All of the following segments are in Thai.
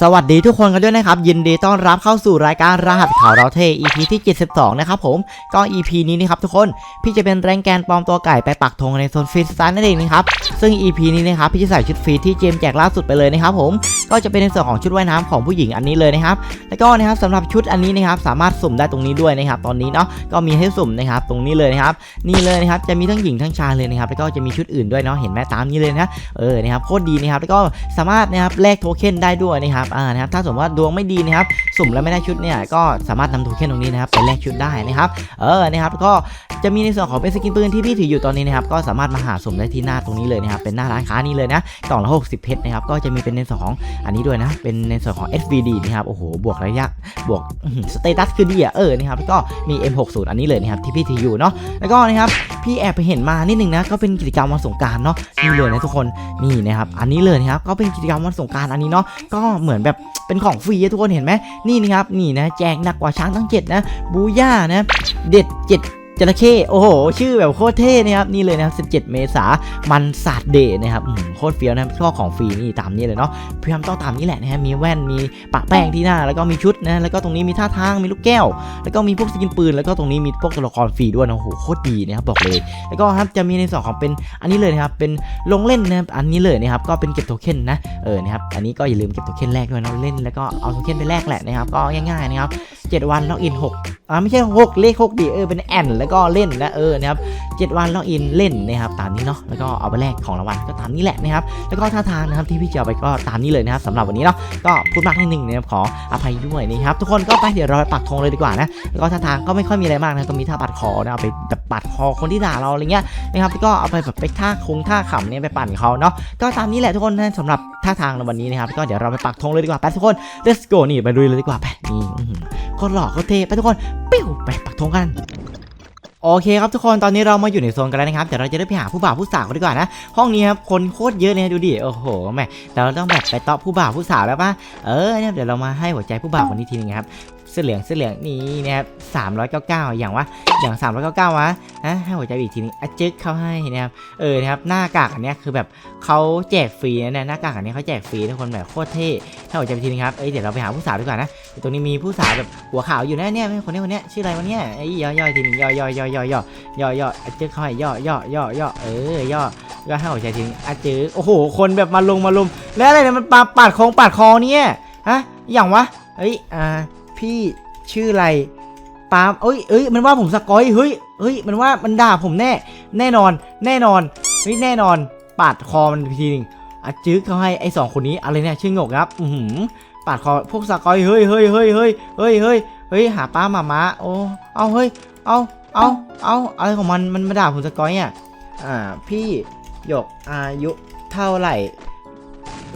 สวัสดีทุกคนกันด้วยนะครับ ยินดีต้อนรับเข้าสู่รายการรหัสข่าวเราเท EP ที่ 72 นะครับผมก็ EP นี้นะครับทุกคนพี่จะเป็นแรงแกนปลอมตัวไก่ไปปักธงในโซนฟรีสไตล์นั่นเองนะครับซึ่ง EP นี้นะครับพี่จะใส่ชุดฟรีที่เจมแจกล่าสุดไปเลยนะครับผมก็จะเป็นในส่วนของชุดว่ายน้ำของผู้หญิงอันนี้เลยนะครับแล้วก็นะครับสำหรับชุดอันนี้นะครับสามารถสุ่มได้ตรงนี้ด้วยนะครับตอนนี้เนาะก็มีให้สุ่มนะครับตรงนี้เลยนะครับนี่เลยนะครับจะมีทั้งหญิงทั้งชายเลยนะครับแล้วก็จะมีชุดอื่นด้วยเนาะเห็นไหมตามนี้เลยนะเออนะครับโคตรดีนะครับแล้วก็สามารถนะครับแลกโทเค็นได้ด้วยนะครับอ่านะครับถ้าสมมติว่าดวงไม่ดีนะครับสุ่มแล้วไม่ได้ชุดเนี่ยก็สามารถนำโทเค็นตรงนี้นะครับไปแลกชุดได้นะครับเออนะครับก็ จะมีในส่วนของเป็นสกินปืนที่พี่ถืออยู่ตอนนี้นะครับก็สามารถมาหาสมได้ที่หน้าตรงนี้เลยนะครับเป็นหน้าร้านค้านี้เลยนะกล่องละ60เพชรนะครับก็จะมีเป็นในส่วนของอันนี้ด้วยนะเป็นในส่วนของ SVD นะครับโอ้โหบวกระยะบวกสเตตัสคือดีอะเออนะครับก็มี M60 อันนี้เลยนะครับที่พี่ถืออยู่เนาะแล้วก็นะครับพี่แอบไปเห็นมานิดนึงนะก็เป็นกิจกรรมวันสงการเนาะนี่เลยนะทุกคนนี่นะครับอันนี้เลยนะครับก็เป็นกิจกรรมวันสงการอันนี้เนาะก็เหมือนแบบเป็นของฟรีอะทุกคนเห็นไหมนี่นะครับนี่นะแจกหนักกว่าช้างทั้ง7นะบูย่านะเด็ด7 จระเข้โอ้โห ชื่อแบบโคตรเท่นะครับนี่เลยนะครับ17 เมษามันศาสตร์เดย์นะครับอืมโคตรเฟี้ยวนะครับข้อของฟรีนี่ตามนี้เลยเนาะพยายามต้องตามนี้แหละนะฮะมีแว่นมีปะแป้งที่หน้า แล้วก็มีชุดนะแล้วก็ตรงนี้มีท่าทางมีลูกแก้ว แล้วก็มีพวกสกินปืน แล้วก็ตรงนี้มีพวกตัวละครฟรีด้วยนะโอ้โหโคตรดีนะครับบอกเลย แล้วก็ครับจะมีในส่วนของเป็นอันนี้เลยนะครับเป็นลงเล่นนะครับอันนี้เลยนะครับก็เป็นเก็บโทเค็นนะเออนะครับอันนี้ก็อย่าลืมเก็บโทเค็นแรกด้วยนะเล่นแล้วก็เอาโทเค็นไปแลกแหละนะครับก็ง่ายๆนะครับ7วันล็อกอิน6อ่าไม่ใช่ 6 เลข6ดีเออเป็นแอนแแล้วก็เล่นนะเออนะครับ7วันล็อกอินเล่นนะครับตามนี้เนาะแล้วก็เอาไปแลกของรางวัลก็ตามนี้แหละนะครับแล้วก็ท่าทางนะครับที่พี่จะเอาไปก็ตามนี้เลยนะครับสำหรับวันนี้เนาะก็พูดมากนิดนึงนะครับขออภัยด้วยนะครับทุกคนก็ไปเดี๋ยวเราไปปักธงเลยดีกว่านะแล้วก็ท่าทางก็ไม่ค่อยมีอะไรมากนะก็มีท่าปัดคอนะเอาไปแบบปัดคอคนที่ด่าเราอะไรเงี้ยนะครับแล้วก็เอาไปแบบไปท่าคงท่าขำเนี่ยไปปั่นเขาเนาะก็ตามนี้แหละทุกคนนะสำหรับท่าทางในวันนี้นะครับก็เดี๋ยวเราไปปักธงเลยดีกว่าไปทุกคน let's go นี่ไปดูเลยดีกว่าไปนี่คตรหล่อโคตรเทไปทุกคนปิ้วไปปักธงกัน โอเคครับทุกคนตอนนี้เรามาอยู่ในโซนกันแล้วนะครับเดี๋ยวเราจะได้ไปหาผู้บ่าวผู้สาวกันดีกว่านะ ห้องนี้ครับคนโคตรเยอะเลยดูดิโอ้โหแม่เราต้องแบบไปเตาะผู้บ่าวผู้สาวแล้วปะเออเนี่ยเดี๋ยวเรามาให้หัวใจผู้บ่าวคนนี้ทีนึงครับ เสื้อเหลืองเสื้อเหลืองนี่นะครับสามร้อยเก้าเก้าอย่างวะอย่างสามร้อยเก้าเก้าวะฮะให้หัวใจอีกทีนึงอะจึ๊กเข้าให้นะครับเออนะครับหน้ากากอันเนี้ยคือแบบเขาแจกฟรีนะเนี่ยหน้ากากอันนี้เขาแจกฟรีทุกคนแบบโคตรเท่ให้หัวใจอีกทีนึงครับเอ้ยเดี๋ยวเราไปหาผู้สาวดีกว่านะตรงนี้มีผู้สาวแบบหัวขาวอยู่นะเนี่ยคนนี้คนนี้ชื่ออะไรวะเนี่ยไอ้ย่อย่อทีนึงย่อย่อย่อย่อย่อย่อย่ออาจื้อเข้าให้ย่อย่อย่อย่อเออย่อย่อให้หัวใจทีนึงอาจื้อโอ้โหคนแบบมาลงมาลุมแล้วอะไรเนี่ยมันปาปาดคองปาดคอเนี่ยฮะอย่างวะเฮ้ยอ่า พี่ชื่ออะไรปาล์มเอ้ยเอ้ยมันว่าผมสกอยเฮ้ยเฮ้ยมันว่ามันด่าผมแน่ แน่นอน แน่นอนเฮ้ยแน่นอน ปาดคอมันทีนึงอาจื้อเขาให้ไอ้สองคนนี้อะไรเนี่ยชื่องกครับ อือหือปาดคอพวกสกอยเฮ้ยเฮ้ยเฮ้ยเฮ้ยเฮ้ยเฮ้ยเฮ้ยหาป้าหมาม้าโอ้เอาเฮ้ยเอาเอาเอาอะไรของมันมันมาด่าผมสกอยอะอ่าพี่หยกอายุเท่าไหร่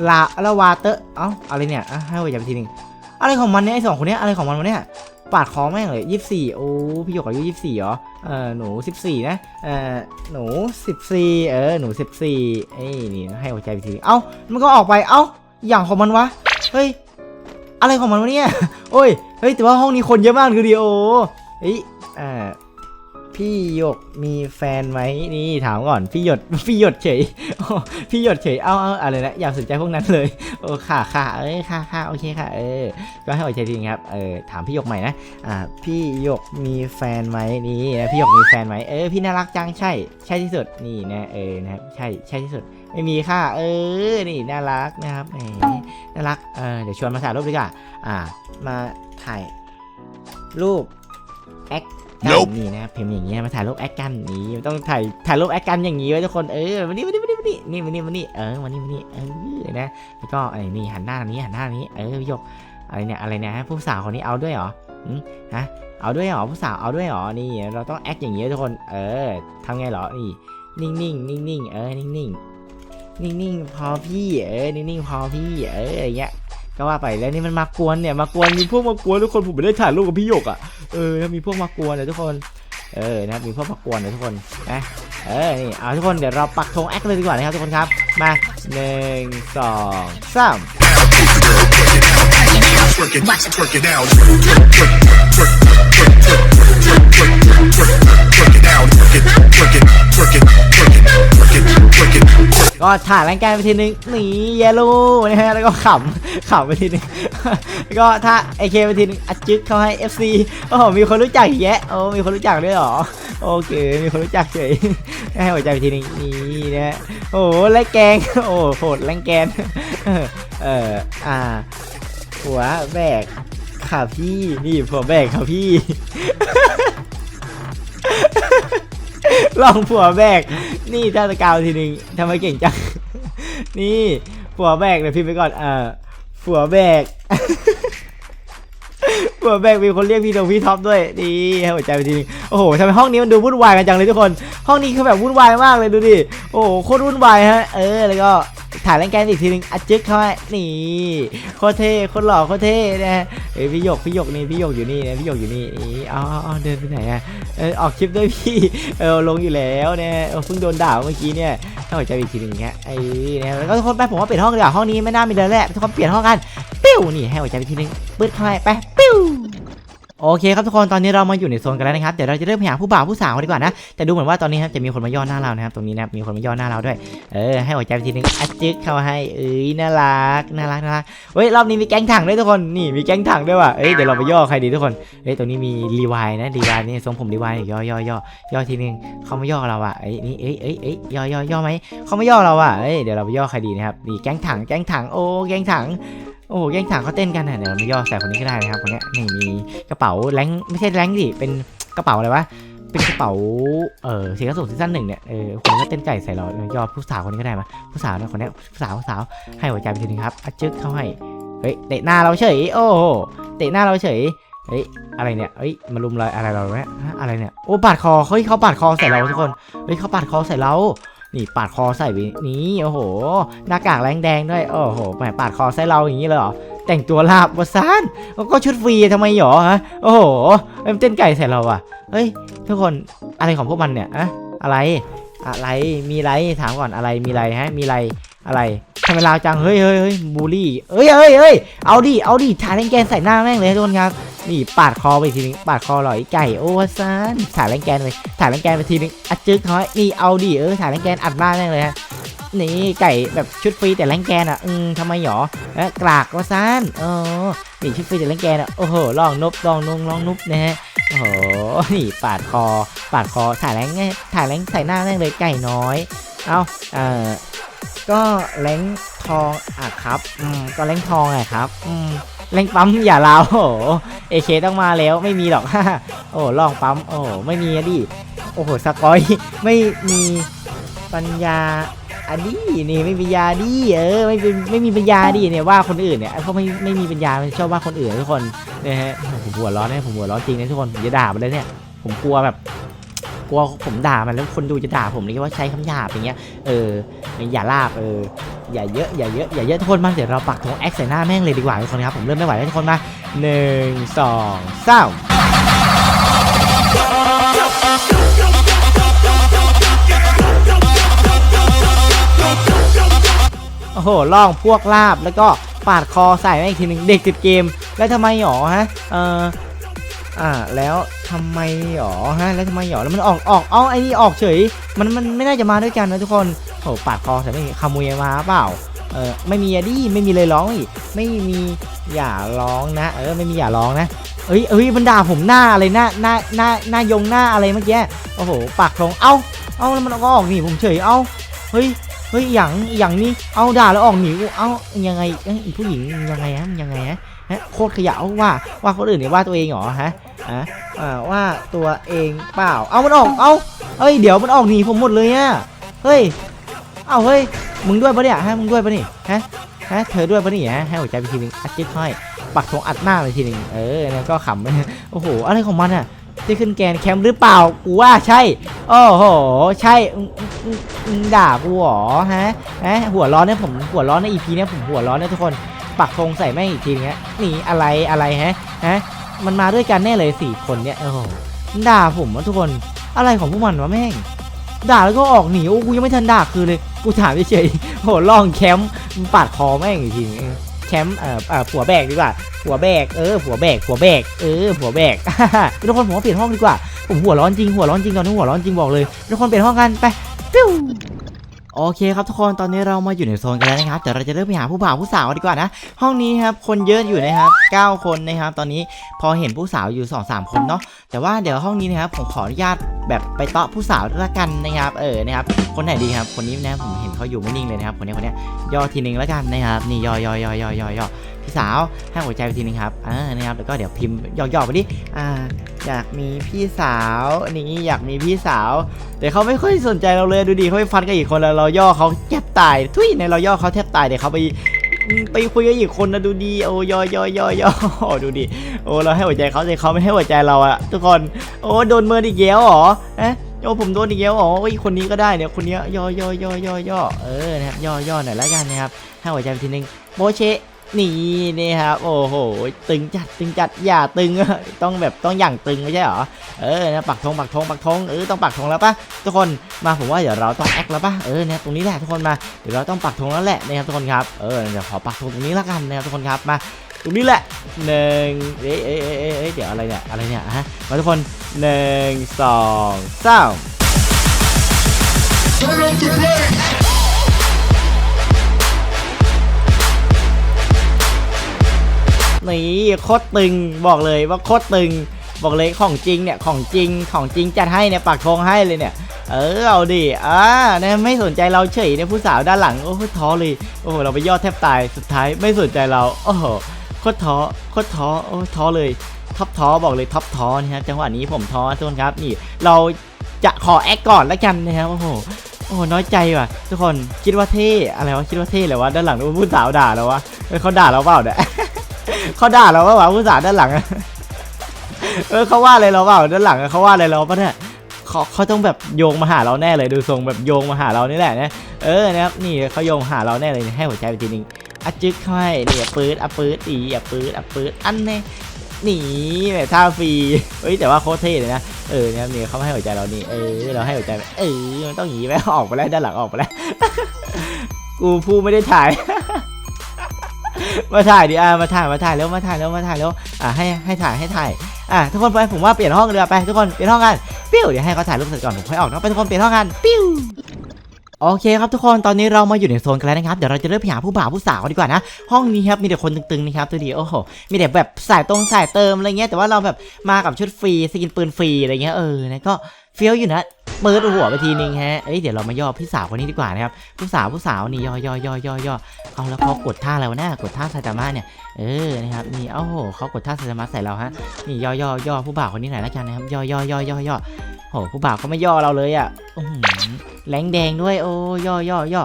ลาละวาเตอร์เอ้าอะไรเนี่ยอะให้หัวใจไปทีหนึง อะไรของมันเนี่ยไอสองคนเนี้ยอะไรของมันวะเนี่ยปาดคอแม่งเลยยี่สี่โอ้พี่หยกอายุยี่สี่เหรอเออหนูสิบสี่นะเออหนูสิบสี่เออหนูสิบสี่ไอ้นี่ให้หัวใจไปทีเอ้ามันก็ออกไปเอ้าอย่างของมันวะเฮ้ยอะไรของมันวะเนี่ยโอ้ยเฮ้ยแต่ว่าห้องนี้คนเยอะมากคือดีโอเฮ้ยเออ พี่หยกมีแฟนไหมนี่ถามก่อนพี่หยดพี่หยดเฉยพี่หยดเฉยเอาเอาอะไรนะอย่าสนใจพวกนั้นเลยโอ้ค่ะค่ะเอ้ยค่ะค่ะโอเคค่ะ เออก็ให้หัวใจทีงครับเออถามพี่หยกใหม่นะอ่าพี่หยกมีแฟนไหมนี่นะพี่หยกมีแฟนไหมเออพี่น่ารักจังใช่ ใช่ที่สุดนี่นะเออนะครับใช่ใช่ที่สุดไม่มีค่ะ เออ นี่น่ารักนะครับแหมน่ารัก เออ เดี๋ยวชวนมาถ่ายรูปดีกว่า อ่า มาถ่ายรูปแอค กัน Nope นี่นะครับพิมพ์อย่างนี้นะมาถ่ายรูปแอคกันนี่ต้องถ่ายถ่ายรูปแอคกันอย่างนี้ไว้ทุกคนเออมานี่มานี่มานี่มานี่นี่มานี่มานี่เออมานี่มานี่เออนะแล้วก็ไอ้นี่หันหน้าทางนี้หันหน้าทางนี้เออพี่หยกอะไรเนี่ยอะไรเนี่ยฮะผู้สาวคนนี้เอาด้วยเหรอหืมฮะเอาด้วยเหรอผู้สาวเอาด้วยเหรอนี่เราต้องแอคอย่างนี้ทุกคนเออทำไงเหรอนี่นิ่งนิ่งนิ่งนิ่งๆเออนิ่งนิ่งนิ่งนิ่งๆพอพี่เออนิ่งนิ่งๆพอพี่เอออย่างเงี้ย ก็ว่าไปแล้วนี่มันมากวนเนี่ยมากวนมีพวกมากวนทุกคนผมไม่ได้ถ่ายรูปกับพี่หยกอะเออแล้วมีพวกมากวนเลยทุกคนเออนะครับมีพวกมากวนเลยทุกคนนะเออนี่เอาทุกคนเดี๋ยวเราปักธงแอคเลยดีกว่านะครับทุกคนครับมาหนึ่งสองสาม work it, twerk it out. Work, work, work, work, work, work, work, work, work it out. Work it, work it, work it, work it, work it, work it, work it. ก็ถ่ายแรงแกนไปทีนึงหนีเยลโล่นะฮะแล้วก็ขำขำไปทีนึงแล้วก็ถ้าไอเคไปทีนึงอัดจึ๊กเขาให้ FC โอ้โหมีคนรู้จักแยะโอ้มีคนรู้จักด้วยหรอโอเคมีคนรู้จักเฉยให้หัวใจไปทีนึงนี่นะฮะโอ้แรงแกงโอ้โหโหดแรงแกนเอออ่า หัวแบกค่ะพี่นี่ผัวแบกค่ะพี่ ลองผัวแบก นี่ถ้าตะกาวทีหนึ่งทำไมเก่งจัง นี่ผัวแบกเดี๋ยวพิมพ์ไปก่อน เอ่าผัวแบกผัวแบกมีคนเรียกพี่ตงพี่ท็อปด้วย นี่ให้หัวใจไปทีนึง โอ้โหทำไมห้องนี้มันดูวุ่นวายกันจังเลยทุกคน ห้องนี้คือแบบวุ่นวายมากเลยดูดิ โอ้โหโคตรวุ่นวายฮะ เออ แล้วก็ ถ่ายแรงแกนอีกทีนึงอัดจึ๊กเข้าไปนี่โคตรเท่โคตรหล่อโคตรเท่นะเอ้ยพี่หยกพี่หยกนี่พี่หยกอยู่นี่นะพี่หยกอยู่นี่นี่เอาเอเดินไปไหนอะเออออกคลิปด้วยพี่เออลงอยู่แล้วเนี่ยเพิ่งโดนด่าเมื่อกี้เนี่ยถ้าหัวใจอีกทีหนึ่งเงี้ยไอ้เนี่ยแล้วก็ทุกคนไปผมว่าเปลี่ยนห้องดีกว่าห้องนี้ไม่น่ามีเลยแหละทุกคนเปลี่ยนห้องกันปิ้วนี่ให้หัวใจอีกทีหนึงปืดเข้าไปไปปิ้ว โอเคครับทุกคนตอนนี้เรามาอยู่ในโซนกันแล้วนะครับเดี๋ยวเราจะเริ่มหาผู้บ่าวผู้สาวกันดีกว่านะแต่ดูเหมือนว่าตอนนี้ครับจะมีคนมาย่อหน้าเรานะครับตรงนี้นะครับมีคนมาย่อหน้าเราด้วยเออให้หัวใจไปทีนึงอัดจึ๊กเข้าให้เอ้ยน่ารักน่ารักน่ารักเฮ้ยรอบนี้มีแก๊งถังด้วยทุกคนนี่มีแก๊งถังด้วยว่ะเอ้ยเดี๋ยวเราไปย่อใครดีทุกคนเอ้ยตรงนี้มีรีวายนะรีวายนี่ทรงผมรีวายย่อย่อย่อย่อทีนึงเขาม่ย่อเราอะเอ้ยนี่เอ้ยเอ้ยเอ้ยย่อย่อย่อไหมเขาม่ย่อเราอะเอ้ยเดี๋ยวเราไปย่อใครดีนะครับนี่แก๊งถังแก๊งถังโอ้แก๊งถัง โอ้แก๊งถังเขาเต้นกันนะเดี๋ยวเราไปย่อใส่คนนี้ก็ได้นะครับคนนี้นี่มีกระเป๋าแรงไม่ใช่แรงดิเป็นกระเป๋าอะไรวะเป็นกระเป๋าเออสีกระสุนซีซั่นหนึ่งเนี่ยเออคนนี้ก็เต้นไก่ใส่เราเออยอดผู้สาวคนนี้ก็ได้มาผู้สาวนะคนนี้ผู้สาวผู้สาวให้หัวใจไปทีนึงครับอจึ๊กเข้าให้เฮ้ยเตะหน้าเราเฉยโอ้เตะหน้าเราเฉยเฮ้ยอะไรเนี่ยเฮ้ยมาลุมอะไรอะไรเราเนี่ยอะไรเนี่ยโอ้ปาดคอเฮ้ยเขาปาดคอใส่เราทุกคนเฮ้ยเขาปาดคอใส่เรา นี่ปาดคอใส่นี่โอ้โห หน้ากากแรงแดงด้วย โอ้โหแหมปาดคอใส่เราอย่างนี้เลยเหรอ แต่งตัวลาบวซานก็ชุดฟรีทำไมหรอฮะ โอ้โหเอ้ยมันเต้นไก่ใส่เราอะ เฮ้ย ทุกคน อะไรของพวกมันเนี่ยอะอะไร อะไร มีอะไร ถามก่อน อะไร มีอะไรฮะ มีอะไร อะไรทำไมลาวจัง เฮ้ยเฮ้ยเฮ้ยบูลลี่เอ้ยเอ้ยเอ้ยเอาดิ เอาดิถ่ายแรงแกนใส่หน้าแม่งเลยทุกคนครับ นี่ปาดคอไปทีนึงปาดคอหล่อยไก่โอ้ซานถ่ายแรงแกนเลยถ่ายแรงแกนไปทีนึงอัดจึ๊กเขานี่เอาดิเออถ่ายแรงแกนอัดหน้าแม่งเลยฮะนี่ไก่แบบชุดฟรีแต่แรงแกนอะอืมทำไมหรอเอ๊ะกรากว่าซานเออนี่ชุดฟรีแต่แรงแกนอะโอ้โหลองนบลองนงลองนุบนะฮะโอ้โหนี่ปาดคอ ปาดคอถ่ายแรงไงถ่ายแรงใส่หน้าแม่งเลยไก่น้อยเอาเอ่อก็แรงทองอะครับอืมก็แรงทองอะครับอืม แรงปั๊มอย่าลาวโอ้เอเคต้องมาแล้วไม่มีหรอกโอ้ลองปั๊มโอ้ไม่มีอะดิโอ้โหสกอยไม่มีปัญญาอดีนี่ไม่มีปัญญาดีเออไม่เป็นไม่มีปัญญาดีเนี่ยว่าคนอื่นเนี่ยไอ้พวกไม่ไม่มีปัญญาชอบว่าคนอื่นทุกคนนะฮะผมหัวร้อนเนี่ยผมหัวร้อนจริงนะทุกคนผมจะด่ามันเลยเนี่ย ผมกลัวแบบกลัวผมด่ามันแล้วคนดูจะด่าผมเลยว่าใช้คำหยาบอย่างเงี้ยเอออย่าลาบเออ อย่าเยอะอย่าเยอะอย่าเยอะทุกคนมาเดี๋ยวเราปักธงแอคใส่หน้าแม่งเลยดีกว่าทุกคนครับผมเริ่มไม่ไหวแล้วทุกคนมาหนึ่งสองสามโอ้โหล่องพวกลาบแล้วก็ปาดคอใส่แม่งอีกทีหนึ่งเด็กติดเกม แล้วทำไมหรอฮะเอออ่าแล้วทำไมหรอฮะแล้วทำไมหรอแล้วมันออกออกเอาไอ้นี่ออกเฉย มันมันไม่น่าจะมาด้วยกันนะทุกคน โอ้โหปาดคอใส่ไม่ขโมยมาเปล่าเออไม่มีอะดิไม่มีเลยร้องอีกไม่มีอย่าร้องนะ เออไม่มีอย่าร้องนะเอ้ยเอ้ยมันด่าผมหน้าอะไรหน้าหน้าหน้าหน้ายงหน้าอะไรเมื่อกี้โอ้โหปากทงเอ้าเอ้าแล้วมันก็ออกหนีผมเฉยเอ้าเฮ้ยเฮ้ยอย่างอย่างนี้เอาด่าแล้วออกหนีเอ้ายังไงอ้ยผู้หญิงยังไงฮะยังไงฮะฮะโคตรขยะว่าว่าคนอื่นเนี่ยว่าตัวเองเหรอฮะอะอ่าว่าตัวเองเปล่าเอามันออกเอาเฮ้ยเดี๋ยวมันออกหนีผมหมดเลยอะเฮ้ย เอาเฮ้ย มึงด้วยปะเนี่ยฮะ มึงด้วยปะนี่ ฮะ ฮะ เธอด้วยปะนี่ฮะ ให้หัวใจไปทีนึงอัดจิ๊บให้ปักธงอัดหน้าไปทีนึงเออแล้วก็ขำไปโอ้โห อะไรของมันอะที่ขึ้นแกนแคมป์หรือเปล่า กูว่าใช่ โอ้โห ใช่มอืมอืมอืมด่ากูเหรอฮะ ฮะ หัวร้อนเนี่ยผมหัวร้อนในอีพีเนี่ยผมหัวร้อนเนี่ยทุกคน ปักธงใส่แม่งอีกทีนึงฮะนี่อะไรอะไรฮะ ฮะ มันมาด้วยกันแน่เลยสี่คนเนี่ย โอ้โห ด่าผมว่าทุกคน อะไรของพวกมันวะแม่ง ด่าแล้วก็ออกหนีโอ้กูยังไม่ทันด่าคือเลยกูถามเฉยๆโหล่องแคมป์ปาดคอแม่งอีกทีนึงแคมป์เอ่อเอ่อผัวแบกดีกว่าผัวแบกเออผัวแบกผัวแบกเออผัวแบกทุกคนผมว่าเปลี่ยนห้องดีกว่าผมหัวร้อนจริงหัวร้อนจริงตอนนี้หัวร้อนจริงบอกเลยทุกคนเปลี่ยนห้องกันไปปิ้ว โอเคครับทุกคนตอนนี้เรามาอยู่ในโซนกันแล้วนะครับเดี๋ยวเราจะเริ่มไปหาผู้บ่าวผู้สาวดีกว่านะห้องนี้ครับคนเยอะอยู่นะครับ9คนนะครับ ตอนนี้พอเห็นผู้สาวอยู่ 2-3 คนเนาะแต่ว่าเดี๋ยวห้องนี้นะครับผมขออนุญาตแบบไปเตาะผู้สาวละกันนะครับ เออนะครับคนไหนดีครับ คนนี้นะผมเห็นเขาอยู่ไม่นิ่งเลยนะครับคนนี้คนนี้ย่อทีนึงแล้วกันนะครับนี่ย่อย่อย่อย่อย่อย่อ พี่สาวให้หัวใจไปทีนึงครับอ่านะครับแล้วก็เดี๋ยวพิมพ์ย่อๆไปดิอ่าอยากมีพี่สาวนี่อยากมีพี่สาว แต่เขาไม่ค่อยสนใจเราเลยดูดิเขาไปฟันกับอีกคนแล้วเราย่อเขาแทบตายทุยในเราย่อเขาแทบตายเดี๋ยวเขาไปไปคุยกับอีกคนนะดูดีโอ้ยอยอยอยอดูดิโอ้เราให้หัวใจเขาแต่เขาไม่ให้หัวใจเราอะทุกคนโอ้โดนเมินอีกแล้วเหรอเอ๊ะโอ้ผมโดนอีกแล้วเหรอโอ้ยคนนี้ก็ได้เนี่ยคนนี้ยยอยอยอยอยอเออนะครับย่อย่อหน่อยละกันนะครับให้หัวใจไปทีนึงโบเช นี่นี่ครับโอ้โหตึงจัดตึงจัดอย่าตึงอะต้องแบบต้องอย่างตึงไม่ใช่หรอเออนะปักธงปักธงปักธงเออต้องปักธงแล้วปะทุกคนมาผมว่าเดี๋ยวเราต้องแอคแล้วปะเออเนี่ยตรงนี้แหละทุกคนมาเดี๋ยวเราต้องปักธงแล้วแหละนะครับทุกคนครับเออเดี๋ยวขอปักธงตรงนี้แล้วกันนะครับทุกคนครับมาตรงนี้แหละหนึ่งเอ๊ะเอ๊ะเอ๊ะเดี๋ยวอะไรเนี่ยอะไรเนี่ยฮะมาทุกคนหนึ่งสองสาม นี่โคตรตึงบอกเลยว่าโคตรตึง บอกเลยของจริงเนี่ยของจริงของจริงจัดให้เนี่ยปักธงให้เลยเนี่ย เออเอาดิอ่าเนี่ยไม่สนใจเราเฉยเนี่ยผู้สาวด้านหลังโอ้โหท้อเลยโอ้โหเราไปยอดแทบตายสุดท้ายไม่สนใจเราโอ้โหโคตรท้อโคตรท้อโอ้ท้อเลยท็อปท้อบอกเลยท็อปท้อนะฮะจังหวะนี้ผมท้อทุกคนครับนี่เราจะขอแอคก่อนแล้วกันนะครับโอ้โหโอ้โหน้อยใจว่ะ ทุกคนคิดว่าเท่อะไรวะคิดว่าเท่เลยวะด้านหลังโอ้ผู้สาวด่าเราวะเฮ้ยเขาด่าเราเปล่าเนี่ย เขาด่าเราเปล่าวผู้สาด้านหลังอะเออเขาว่าอะไรเราเปล่าด้านหลังเขาว่าอะไรเราปะเนี่ยเขาเขาต้องแบบโยงมาหาเราแน่เลยดูทรงแบบโยงมาหาเรานี่แหละนะเออนะครับนี่เขาโยงหาเราแน่เลยให้หัวใจไปทีนึงอะจึ๊กเข้าให้นี่อะปื๊ดอะปื๊ดอีอะปื๊ดอะปื๊ดอันเน่หนีแบบท่าฟรีเฮ้ยแต่ว่าโคตรเท่เลยนะเออนะครับนี่เขาให้หัวใจเรานี่เออเราให้หัวใจเออมันต้องหนีไหมออกไปแล้วด้านหลังออกไปแล้วกูพูดไม่ได้ถ่าย มาถ่ายดิอะมาถ่ายมาถ่ายแล้วมาถ่ายแล้วมาถ่ายแล้วอะให้ให้ถ่ายให้ถ่ายอะทุกคนไปผมว่าเปลี่ยนห้องเรือไปทุกคนเปลี่ยนห้องกันปิ้วเดี๋ยวให้เขาถ่ายรูปเสร็จก่อนผมค่อยออกเนาะไปทุกคนเปลี่ยนห้องกันปิ้วโอเคครับทุกคนตอนนี้เรามาอยู่ในโซนกันแล้วนะครับเดี๋ยวเราจะเริ่มไปหาผู้บ่าวผู้สาวดีกว่านะห้องนี้ครับมีแต่คนตึงๆนะครับตัวดีโอ้โหมีแต่แบบสายตรงสายเติมอะไรเงี้ยแต่ว่าเราแบบมากับชุดฟรีสกินปืนฟรีอะไรเงี้ยเออนะก็เฟี้ยวอยู่นะ เปิดหัวไปทีนึงฮะ เอ้ยเดี๋ยวเรามาย่อพี่สาวคนนี้ดีกว่านะครับ ผู้สาวผู้สาวนี่ย่อย่อย่อย่อย่อเอาแล้วเขากดท่าอะไรวะหน้ากดท่าไซตามะเนี่ย เออ นะครับ นี่เอ้าโหเขากดท่าสมาร์ทใส่เราฮะ นี่ย่อย่อย่อผู้บ่าวคนนี้หน่อยละกันนะครับ ย่อย่อย่อย่อย่อโหผู้บ่าวเขาไม่ย่อเราเลยอะแรงแดงด้วย โอ้ย่อย่อย่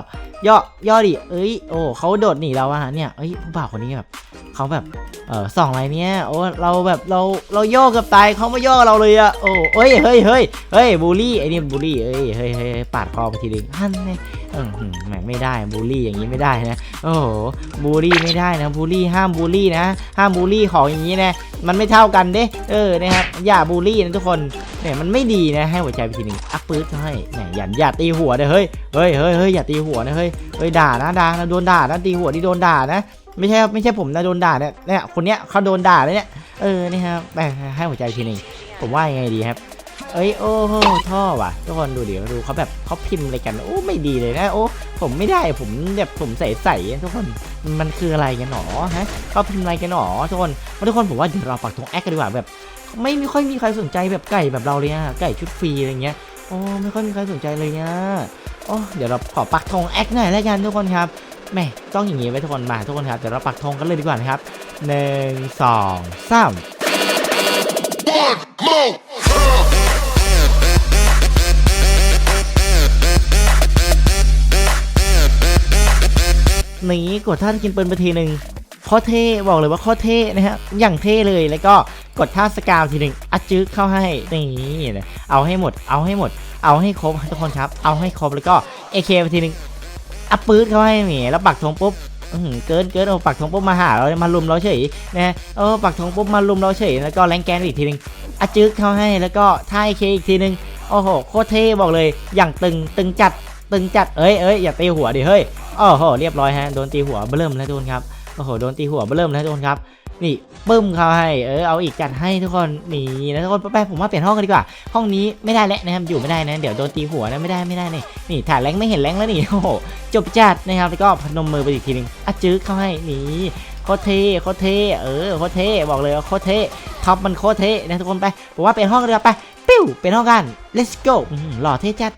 อย่อย่อดิ เอ้ย โอ้เขาโดดหนีเราอะฮะเนี่ย เอ้ย ผู้บ่าวคนนี้แบบเขาแบบ เออส่องอะไรเนี่ยโอ้เราแบบเราเราย่อเกับตายเขาไม่ย่อเราเลยอะโอ้เอ้ย เฮ้ยเฮ้ยเฮ้ยบูลลี่ไอ้นี่บูลลี่เอ้ยเฮ้ยเฮ้ยปาดคอไปทีนึงฮั่นเนี่ยแหมไม่ได้บูลลี่อย่างนี้ไม่ได้นะโอ้โหบูลลี่ไม่ได้นะบูลลี่ห้ามบูลลี่นะห้ามบูลลี่ของอย่างนี้นะมันไม่เท่ากันเด้เออนะครับอย่าบูลลี่นะทุกคนเนี่ยมันไม่ดีนะให้หัวใจไปทีหนึงอัพปื๊ดก็ให้แหมอย่าอย่าตีหัวนะเฮ้ยเฮ้ยเฮ้ยเฮ้ยอย่าตีหัวนะเฮ้ยเฮ้ยด่านะด่านะโดนด่านะตีหัวที่โดนด่านะไม่ใช่ไม่ใช่ผมนะโดนด่าเนี่ยเนี่ยคนเนี้ยเขาโดนด่าเลยเนี่ยเออนี่ครับแหมให้หัวใจทีหนึงผมว่ายังไงดีครับ เอ้ยโอ้โหท่อว่ะทุกคนดูเดี๋ยวดูเขาแบบเขาพิมพ์อะไรกันโอ้ไม่ดีเลยนะโอ้ผมไม่ได้ผมแบบผมใสๆอะทุกคนมันคืออะไรกันหนอฮะเขาพิมพ์อะไรกันหนอทุกคนทุกคนผมว่าเดี๋ยวเราปักธงแอคกันดีกว่าแบบ ไม่มีค่อยมีใครสนใจแบบไก่แบบเราเลยอะไก่ชุดฟรีอะไรเงี้ยโอ้ไม่ค่อยมีใครสนใจเลยเนี่ยโอ้เดี๋ยวเราขอปักธงแอคหน่อยแล้วกันทุกคนครับแม่ต้องอย่างงี้ไว้ทุกคนมาทุกคนครับเดี๋ยวเราปักธงกันเลยดีกว่านะครับหนึ่งสองสาม นีกดท่ากินปืนไปทีหนึ่งโคตรเท่บอกเลยว่าโคตรเท่นะฮะอย่างเท่เลยแล้วก็กดท่าสกาวทีหนึ่งอัดจึ๊กเข้าให้นี่นะเอาให้หมด เอาให้หมด เอาให้ครบทุกคนครับ เอาให้ครบแล้วก็เอเคไปทีหนึ่งอัพปื๊ดเข้าให้แหมแล้วปักธงปุ๊บเกินเกินเอาปักธงปุ๊บมาหาเรามาลุมเราเฉยนะฮะเออปักธงปุ๊บมาลุมเราเฉยแล้วก็แรงแกนอีกทีหนึ่งอัดจึ๊กเข้าให้แล้วก็ท่าเอเคอีกทีหนึ่งโอ้โหโคตรเท่บอกเลย อย่างตึงตึงจัด ตึงจัดเอ้ยเอ้ยอย่าตีหัวดิเฮ้ยโอ้โหเรียบร้อยฮะโดนตีหัวเบิ่มแล้วโดนครับโอ้โหโดนตีหัวเริ่มแล้วทุกคนครับนี่ปึ้มเขาให้เออเอาอีกจัดให้ทุกคนนี่นะทุกคนไปผมว่าเปลี่ยนห้องกันดีกว่า ห้องนี้ไม่ได้แล้วนะครับอยู่ไม่ได้นะเดี๋ยวโดนตีหัวนะไม่ได้ไม่ได้นี่นี่ถ่ายแรงไม่เห็นแรงแล้วนี่โอ้โหจบจัดนะครับแล้วก็พนมมือไปอีกทีหนึงอะจึ๊กเขาให้นี่โคเทโคเทเออโคเทบอกเลยว่าโคเทท็อปมันโคเทนะทุกคนไปผมว่าเป็นห้องกันดีกว่าไปปิ้วเป็นห้องกัน let's go หล่อเท่จัด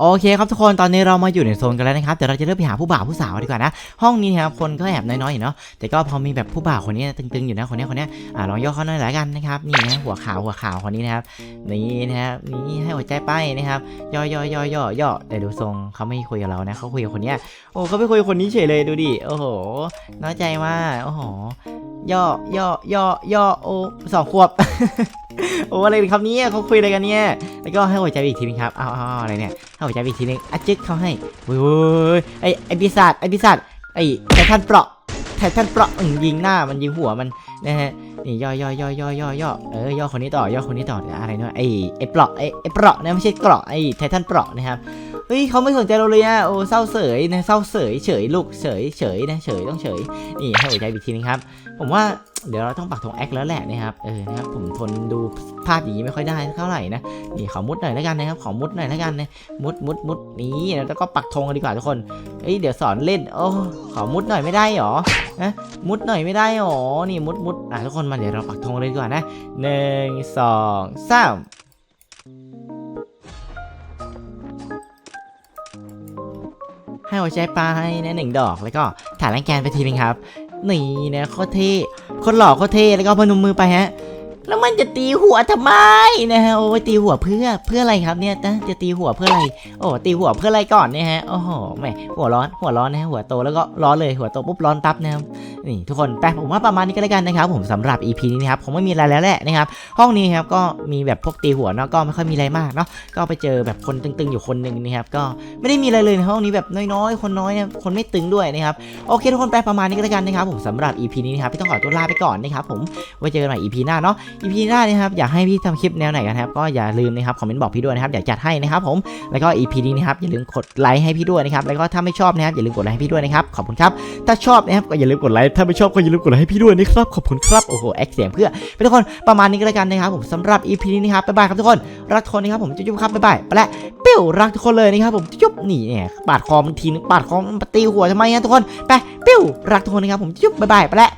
โอเคครับทุกคนตอนนี้เรามาอยู่ในโซนกันแล้วนะครับเดี๋ยวเราจะเริ่มไปหาผู้บ่าวผู้สาวดีกว่านะห้องนี้นะครับคนก็แอบน้อยๆอยู่เนาะแต่ก็พอมีแบบผู้บ่าวคนนี้ตึงๆอยู่นะคนนี้คนนี้อ่าลองย่อเขาหน่อยละกันนะครับนี่นะหัวขาวหัวขาวคนนี้นะครับนี่นะครับนี่ให้หัวใจไปนะครับย่อย่อย่อย่อย่อแต่ดูทรงเขาไม่คุยกับเรานะเขาคุยกับคนนี้โอ้เขาไปคุยกับคนนี้เฉยเลยดูดิโอ้โหน้อยใจมากโอ้โหย่อย่อย่อย่อโอ้สองขวบ โอ้อะไรกันครับเนี่ยเขาคุยอะไรกันเนี่ย แล้วก็ให้หัวใจอีกทีนึงครับเอาเอาอะไรเนี่ยให้หัวใจอีกทีนึงอะจึ๊กเขาให้เว้ยเว้ไอไอปีศาจไอปีศาจไอไททันเปราะไททันเปราะอึ่งยิงหน้ามันยิงหัวมันนะฮะนี่ย่อย่อย่อย่อย่อย่อเออย่อคนนี้ต่อย่อคนนี้ต่ออะไรเนาะไอไอเปราะไอไอเปราะนะไม่ใช่เกราะไอไททันเปราะนะครับ เฮ้ยเขาไม่สนใจเราเลยอะโอ้เศร้าเสยนะเศร้าเสยเฉยลูกเฉยเฉยนะเฉยต้องเฉยนี่ให้หัวใจไปอีกทีนึงครับผมว่าเดี๋ยวเราต้องปักธงแอคแล้วแหละนะครับเออนะครับผมทนดูภาพอย่างนี้ไม่ค่อยได้เท่าไหร่นะนี่ขอมุดหน่อยแล้วกันนะครับขอมุดหน่อยแล้วกันนะมุดมุดมุดนี่แล้วก็ปักธงกันดีกว่าทุกคนเอ้ยเดี๋ยวสอนเล่นโอ้ขอมุดหน่อยไม่ได้หรอนะมุดหน่อยไม่ได้หรอนี่มุดมุดอะทุกคนมาเดี๋ยวเราปักธงเลยดีกว่านะหนึ่งสองสาม ให้หัวใจไปนะหนึ่งดอกแล้วก็ถ่ายแรงแกนไปทีนึงครับนี่นะโคตรเท่โคนหล่อโคตรเท่แล้วก็พนมมือไปฮะ แล้วมันจะตีหัวทำไมนะฮะโอ้ยตีหัวเพื่อเพื่ออะไรครับเนี่ยนะจะตีหัวเพื่ออะไร โอ้ตีหัวเพื่ออะไรก่อนเนี่ยฮะโอ้โหแหมหัวร้อนหัวร้อนนะฮะหัวโตแล้วก็ร้อนเลยหัวโตปุ๊บร้อนตับนะครับนี่ทุกคนแต่ผมว่าประมาณนี้ก็แล้วกันนะครับ ผมสำหรับ EP นี้นะครับผมไม่มีอะไรแล้วแหละนะครับ ห้องนี้ครับก็มีแบบพวกตีหัวเนาะก็ไม่ค่อยมีอะไรมากเนาะก็ไปเจอแบบคนตึงๆอยู่คนหนึ่งนะครับก็ไม่ได้มีอะไรเลยในห้องนี้แบบน้อยๆ คนน้อยนะคนไม่ตึงด้วยนะครับโอเคทุกคนไปประมาณนี้ก็แล้วกันนะครับ ผมสำหรับ EP นี้นะครับพี่ต้องขอตัวลาไปก่อนนะครับผมไว้เจอกันใหม่ EP หน้าเนาะ EP หน้านะครับอยากให้พี่ทำคลิปแนวไหนกันครับก็อย่าลืมนะครับคอมเมนต์บอกพี่ด้วยนะครับอยากจัดให้นะครับผมแล้วก็ EP นี้นะครับอย่าลืมกดไลค์ให้พี่ด้วยนะครับแล้วก็ถ้าไม่ชอบนะครับอย่าลืมกดไลค์ให้พี่ด้วยนะครับขอบคุณครับถ้าชอบนะครับก็อย่าลืมกดไลค์ถ้าไม่ชอบก็อย่าลืมกดไลค์ให้พี่ด้วยนะครับขอบคุณครับโอ้โหแอคเสียงเพื่อเป็นทุกคนประมาณนี้ก็แล้วกันนะครับผมสำหรับ EP นี้นะครับบ๊ายบายครับทุกคนรักทุกคนนะครับผมจุ๊บครับบ๊ายบายไปละปิ้วรักทุกคนเลยนะครับผมจุ๊บนี่เนี่ยปาดคอมันทีนึงปาดคอมันตีหัวทำไมฮะทุกคนไปปิ้วรักทุกคนนะครับผมจุ๊บบ๊ายบายไปละ